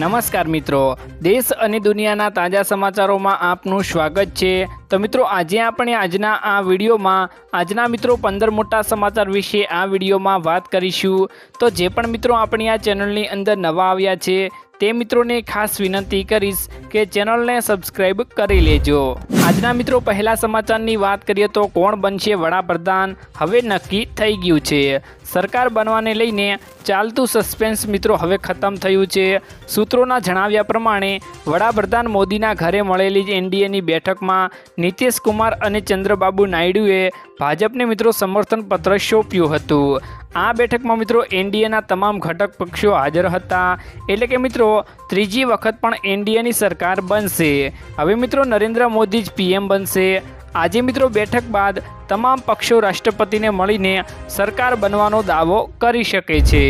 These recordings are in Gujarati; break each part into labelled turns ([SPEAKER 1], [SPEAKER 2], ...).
[SPEAKER 1] નમસ્કાર મિત્રો. દેશ અને દુનિયાના તાજા સમાચારોમાં આપનું સ્વાગત છે. તો મિત્રો, આજે આપણે આજના આ વિડીયોમાં, આજના મિત્રો પંદર મોટા સમાચાર વિશે આ વિડીયોમાં વાત કરીશું. તો જે પણ મિત્રો આપણી આ ચેનલની અંદર નવા આવ્યા છે, તે મિત્રોને ખાસ વિનંતી કરીશ કે ચેનલને સબસ્ક્રાઈબ કરી લેજો. આજના મિત્રો, પહેલા સમાચારની વાત કરીએ તો કોણ બનશે વડાપ્રધાન? હવે નક્કી થઈ ગયું છે. સરકાર બનવાને લઈને ચાલતું સસ્પેન્સ મિત્રો, હવે ખતમ થયું છે. સૂત્રોના જણાવ્યા પ્રમાણે, વડાપ્રધાન મોદીના ઘરે મળેલી એનડીએની બેઠકમાં નીતિશ કુમાર અને ચંદ્રબાબુ નાયડુએ ભાજપને મિત્રો સમર્થન પત્ર સોંપ્યું હતું. આ બેઠકમાં મિત્રો, એનડીએના તમામ ઘટક પક્ષો હાજર હતા. એટલે કે મિત્રો, ત્રીજી વખત પણ એનડીએની સરકાર બનશે. હવે મિત્રો, નરેન્દ્ર મોદી જ પીએમ બનશે. આજે મિત્રો બેઠક બાદ તમામ પક્ષો રાષ્ટ્રપતિને મળીને સરકાર બનવાનો દાવો કરી શકે છે.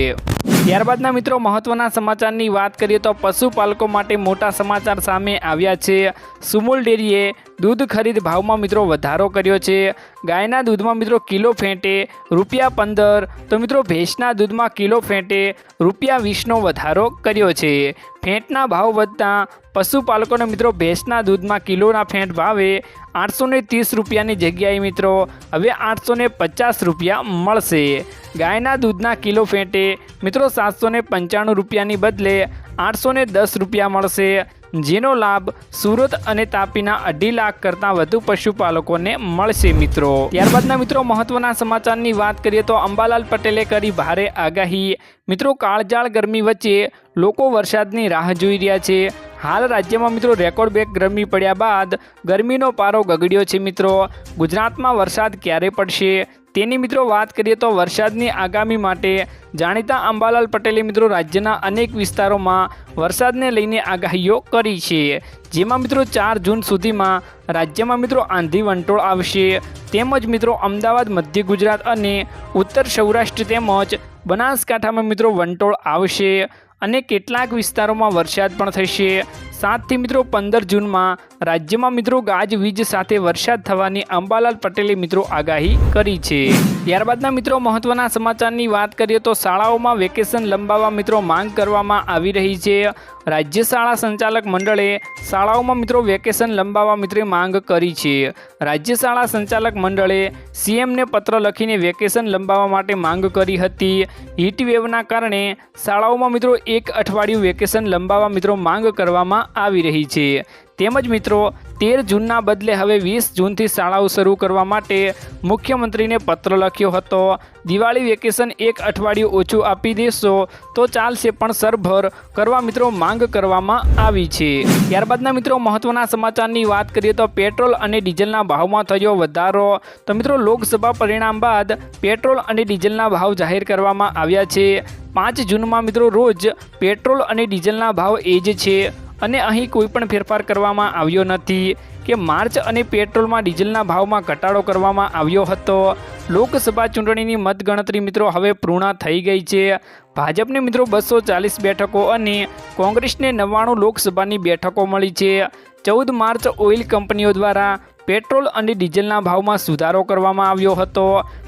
[SPEAKER 1] ત્યારબાદના મિત્રો મહત્વના સમાચારની વાત કરીએ તો પશુપાલકો માટે મોટા સમાચાર સામે આવ્યા છે. સુમુલ ડેરીએ દૂધ ખરીદ ભાવમાં મિત્રો વધારો કર્યો છે. ગાયના દૂધમાં મિત્રો કિલો ફેંટે રૂપિયા પંદર. તો મિત્રો ભેંસના દૂધમાં કિલો ફેંટે રૂપિયા વીસનો વધારો કર્યો છે. ફેંટના ભાવ વધતા પશુપાલકોને મિત્રો ભેંસના દૂધમાં કિલોના ફેંટ ભાવે આઠસો ત્રીસ રૂપિયાની જગ્યાએ મિત્રો. હવે આઠસો પચાસ રૂપિયા મળશે. ગાયના દૂધના કિલો ફેંટે મિત્રો સાતસો પંચાણું રૂપિયાની બદલે આઠસો દસ રૂપિયા મળશે. જેનો લાભ સુરત અને તાપીના અઢી લાખ કરતાં વધુ પશુપાલકોને મળશે, મિત્રો. ત્યારબાદના મિત્રો મહત્વના સમાચારની વાત કરીએ તો અંબાલાલ પટેલે કરી ભારે આગાહી. મિત્રો, કાળજાળ ગરમી વચ્ચે લોકો વરસાદની રાહ જોઈ રહ્યા છે. હાલ રાજ્યમાં મિત્રો રેકોર્ડ બ્રેક ગરમી પડ્યા બાદ ગરમીનો પારો ગગડ્યો છે, મિત્રો. ગુજરાતમાં વરસાદ ક્યારે પડશે? તેની મિત્રો વાત કરીએ તો વરસાદની આગામી માટે જાણીતા અંબાલાલ પટેલે મિત્રો રાજ્યના અનેક વિસ્તારોમાં વરસાદને લઈને આગાહીઓ કરી છે. જેમાં મિત્રો ચાર જૂન સુધીમાં રાજ્યમાં મિત્રો આંધી વંટોળ આવશે. તેમજ મિત્રો અમદાવાદ, મધ્ય ગુજરાત અને ઉત્તર સૌરાષ્ટ્ર તેમજ બનાસકાંઠામાં મિત્રો વંટોળ આવશે અને કેટલાક વિસ્તારોમાં વરસાદ પણ થશે. સાતથી મિત્રો પંદર જૂનમાં રાજ્યમાં મિત્રો ગાજવીજ સાથે વરસાદ થવાની અંબાલાલ પટેલે મિત્રો આગાહી કરી છે. ત્યારબાદના મિત્રો મહત્વના સમાચારની વાત કરીએ તો શાળાઓમાં વેકેશન લંબાવવા મિત્રો માંગ કરવામાં આવી રહી છે. રાજ્ય શાળા સંચાલક મંડળે શાળાઓમાં મિત્રો વેકેશન લંબાવવા મિત્રો માંગ કરી છે. રાજ્ય શાળા સંચાલક મંડળે સીએમને પત્ર લખીને વેકેશન લંબાવવા માટે માંગ કરી હતી. હીટ વેવના કારણે શાળાઓમાં મિત્રો એક અઠવાડિયું વેકેશન લંબાવવા મિત્રો માંગ કરવામાં આવી રહી છે. તેમજ મિત્રો, તેર જૂનના બદલે હવે વીસ જૂનથી શાળાઓ શરૂ કરવા માટે મુખ્યમંત્રીને પત્ર લખ્યો હતો. દિવાળી વેકેશન એક અઠવાડિયું ઓછું આપી દેશો, તો ચાલશે પણ સરભર કરવા મિત્રો માંગ કરવામાં આવી છે. ત્યારબાદના મિત્રો, મહત્વના સમાચારની વાત કરીએ તો પેટ્રોલ અને ડીઝલના ભાવમાં થયો વધારો. તો મિત્રો, લોકસભા પરિણામ બાદ પેટ્રોલ અને ડીઝલના ભાવ જાહેર કરવામાં આવ્યા છે. પાંચ જૂનમાં મિત્રો, રોજ પેટ્રોલ અને ડીઝલના ભાવ એ જ છે. અને અહીં કોઈ પણ ફેરફાર કરવામાં આવ્યો નથી કે માર્ચ અને પેટ્રોલમાં ડીઝલના ભાવમાં ઘટાડો કરવામાં આવ્યો હતો. લોકસભા ચૂંટણીની મતગણતરી મિત્રો હવે પૂર્ણ થઈ ગઈ છે. ભાજપને મિત્રો બસો ચાલીસ બેઠકો અને કોંગ્રેસને નવ્વાણું લોકસભાની બેઠકો મળી છે. ચૌદ માર્ચ ઓઇલ કંપનીઓ દ્વારા પેટ્રોલ અને ડીઝલના ભાવમાં સુધારો કરવામાં આવ્યો હતો.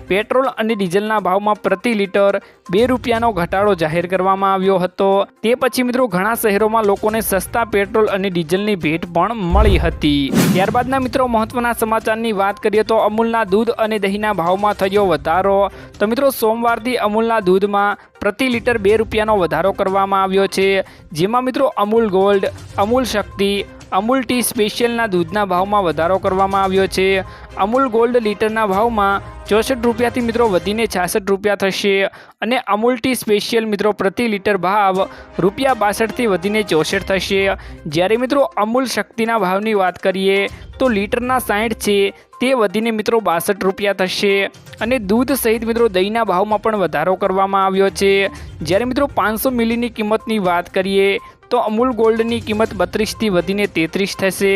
[SPEAKER 1] પેટ્રોલ અને ડીઝલના ભાવમાં પ્રતિ લીટર બે રૂપિયાનો ઘટાડો જાહેર કરવામાં આવ્યો હતો. તે પછી મિત્રો ઘણા શહેરોમાં લોકોને સસ્તા પેટ્રોલ અને ડીઝલની ભેટ પણ મળી હતી. ત્યારબાદના મિત્રો મહત્વના સમાચારની વાત કરીએ તો અમૂલના દૂધ અને દહીંના ભાવમાં થયો વધારો. તો મિત્રો સોમવારથી અમૂલના દૂધમાં પ્રતિ લીટર બે રૂપિયાનો વધારો કરવામાં આવ્યો છે. જેમાં મિત્રો અમૂલ ગોલ્ડ, અમૂલ શક્તિ અમૂલ ટી સ્પેશિયલના દૂધના ભાવમાં વધારો કરવામાં આવ્યો છે. અમૂલ ગોલ્ડ લીટરના ભાવમાં ચોસઠ રૂપિયાથી મિત્રો વધીને છાસઠ રૂપિયા થશે અને અમૂલ ટી સ્પેશિયલ મિત્રો પ્રતિ લીટર ભાવ રૂપિયા બાસઠથી વધીને ચોસઠ થશે. જ્યારે મિત્રો અમૂલ શક્તિના ભાવની વાત કરીએ તો લીટરના સાઠ છે, તે વધીને મિત્રો બાસઠ રૂપિયા થશે અને દૂધ સહિત મિત્રો દહીંના ભાવમાં પણ વધારો કરવામાં આવ્યો છે. જ્યારે મિત્રો પાંચસો મિલીની કિંમતની વાત કરીએ તો અમૂલ ગોલ્ડની કિંમત બત્રીસથી વધીને તેત્રીસ થશે.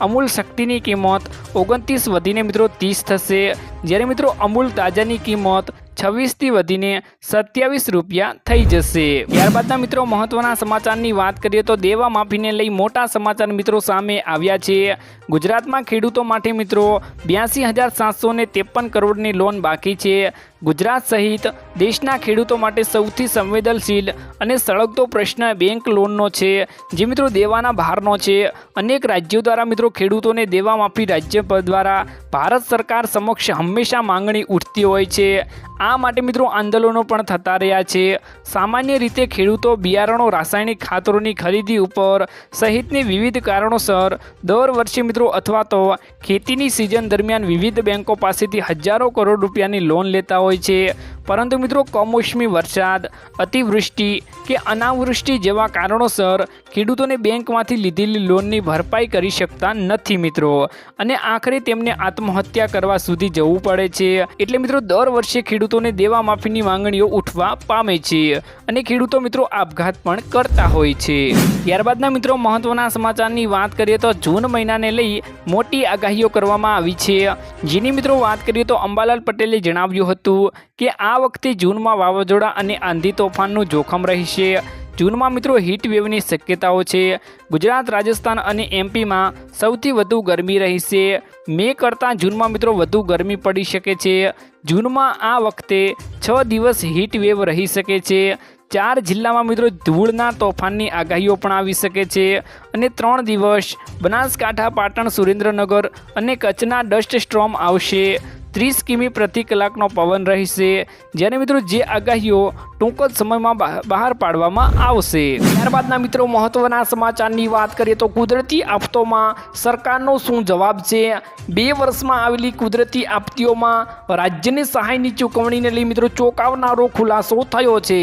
[SPEAKER 1] અમૂલ શક્તિની કિંમત ઓગણત્રીસ વધીને મિત્રો ત્રીસ થશે. જ્યારે મિત્રો અમૂલ તાજાની કિંમત છવ્વીસથી વધીને સત્યાવીસ રૂપિયા થઈ જશે. ત્યારબાદના મિત્રો, મહત્વના સમાચારની વાત કરીએ તો દેવા માફીને લઈ મોટા સમાચાર મિત્રો સામે આવ્યા છે. ગુજરાતમાં ખેડૂતો માટે મિત્રો બ્યાસી હજાર સાતસો ત્રેપન કરોડની લોન બાકી છે. ગુજરાત સહિત દેશના ખેડૂતો માટે સૌથી સંવેદનશીલ અને સળગતો પ્રશ્ન બેંક લોનનો છે. જે મિત્રો દેવાના ભારનો છે. અનેક રાજ્યો દ્વારા મિત્રો ખેડૂતોને દેવા માફી રાજ્ય દ્વારા ભારત સરકાર સમક્ષ હંમેશા માંગણી ઉઠતી હોય છે. આ માટે મિત્રો આંદોલનો પણ થતા રહ્યા છે. સામાન્ય રીતે ખેડૂતો બિયારણો, રાસાયણિક ખાતરોની ખરીદી ઉપર સહિતની વિવિધ કારણોસર દર વર્ષે મિત્રો અથવા તો ખેતીની સિઝન દરમિયાન વિવિધ બેંકો પાસેથી હજારો કરોડ રૂપિયાની લોન લેતા હોય છે. પરંતુ મિત્રો કમોસમી વરસાદ, અતિવૃષ્ટિ કે અનાવૃષ્ટિ જેવા કારણોસર ખેડૂતોને બેંકમાંથી લીધેલી લોનની ભરપાઈ કરી શકતા નથી મિત્રો. અને આખરે તેમને આત્મહત્યા કરવા સુધી જવું પડે છે. એટલે મિત્રો, દર વર્ષે ખેડૂતોને દેવા માફીની માંગણીઓ ઉઠવા પામે છે અને ખેડૂતો મિત્રો આપઘાત પણ કરતા હોય છે. ત્યારબાદના મિત્રો, મહત્વના સમાચારની વાત કરીએ તો જૂન મહિનાને લઈ મોટી આગાહીઓ કરવામાં આવી છે. જેની મિત્રો વાત કરીએ તો અંબાલાલ પટેલે જણાવ્યું હતું કે આ વખતે જૂનમાં વાવાઝોડા અને આંધી તોફાનનું જોખમ રહેશે. જૂનમાં મિત્રો હીટ વેવની શક્યતાઓ છે. ગુજરાત, રાજસ્થાન અને એમપીમાં સૌથી વધુ ગરમી રહેશે. મે કરતાં જૂનમાં મિત્રો વધુ ગરમી પડી શકે છે. જૂનમાં આ વખતે છ દિવસ હીટ વેવ રહી શકે છે. ચાર જિલ્લામાં મિત્રો ધૂળના તોફાનની આગાહીઓ પણ આવી શકે છે. અને ત્રણ દિવસ બનાસકાંઠા, પાટણ, સુરેન્દ્રનગર અને કચ્છના ડસ્ટ સ્ટ્રોમ આવશે. ત્રીસ કિમી પ્રતિ કલાકનો પવન રહેશે. જેને મિત્રો જે આગાહીઓ ટૂંક જ સમયમાં બહાર પાડવામાં આવશે. ત્યારબાદના મિત્રો મહત્વના સમાચારની વાત કરીએ તો કુદરતી આફતોમાં સરકારનો શું જવાબ છે? બે વર્ષમાં આવેલી કુદરતી આપત્તિઓમાં રાજ્યની સહાયની ચૂકવણીને લઈ મિત્રો ચોંકાવનારો ખુલાસો થયો છે.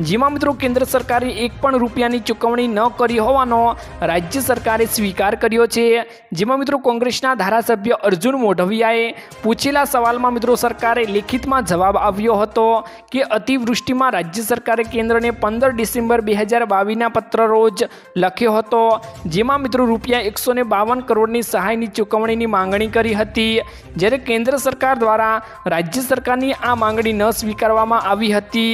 [SPEAKER 1] જેમાં મિત્રો કેન્દ્ર સરકારે એક પણ રૂપિયાની ચૂકવણી ન કરી હોવાનો રાજ્ય સરકારે સ્વીકાર કર્યો છે. જેમાં મિત્રો કોંગ્રેસના ધારાસભ્ય અર્જુન મોઢવિયાએ પૂછેલા સવાલમાં મિત્રો સરકારે લેખિતમાં જવાબ આવ્યો હતો કે અતિવૃષ્ટિમાં રાજ્ય સરકારે કેન્દ્રને પંદર ડિસેમ્બર બે હજાર બાવીસના પત્ર રોજ લખ્યો હતો, જેમાં મિત્રો રૂપિયા એકસો બાવન કરોડની સહાયની ચૂકવણીની માંગણી કરી હતી. જ્યારે કેન્દ્ર સરકાર દ્વારા રાજ્ય સરકારની આ માંગણી ન સ્વીકારવામાં આવી હતી.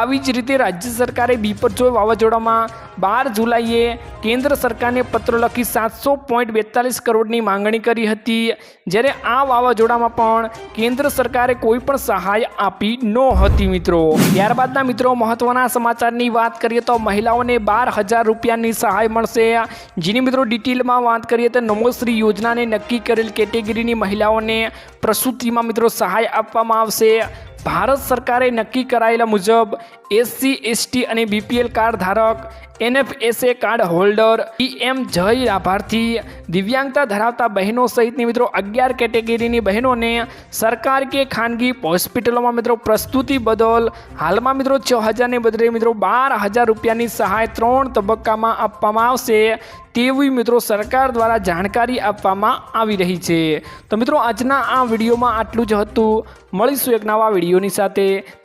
[SPEAKER 1] આવી જ રીતે રાજ્ય સરકારે બીપરજોય વાવાઝોડામાં બાર જુલાઈએ કેન્દ્ર સરકારને પત્ર લખી સાતસો પોઈન્ટ બેતાલીસ કરોડની માંગણી કરી હતી. જ્યારે આ વાવાઝોડામાં પણ કેન્દ્ર સરકારે કોઈ પણ સહાય આપી નહોતી મિત્રો. ત્યારબાદના મિત્રો, મહત્વના સમાચારની વાત કરીએ તો મહિલાઓને બાર હજાર રૂપિયાની સહાય મળશે. જેની મિત્રો ડિટેલમાં વાત કરીએ તો નમોશ્રી યોજનાને નક્કી કરેલ કેટેગરીની મહિલાઓને પ્રસૂતિમાં મિત્રો સહાય આપવામાં આવશે. ભારત સરકારે નક્કી કરાયેલા મુજબ એસસી, એસટી અને બીપીએલ કાર્ડ ધારક, NFSA card holder, PM Jay લાભાર્થી, દિવ્યાંગતા ધરાવતા બહેનો સહિતની મિત્રો અગિયાર કેટેગરીની બહેનોને સરકાર કે ખાનગી હોસ્પિટલોમાં મિત્રો પ્રસ્તુતિ બદલ હાલમાં મિત્રો છ હજારને બદલે મિત્રો બાર હજાર રૂપિયાની સહાય ત્રણ તબક્કામાં આપવામાં આવશે તેવી મિત્રો સરકાર દ્વારા જાણકારી આપવામાં આવી રહી છે. તો મિત્રો આજના આ વિડીયોમાં આટલું જ હતું. મળીશું એક નવા વિડીયોની સાથે.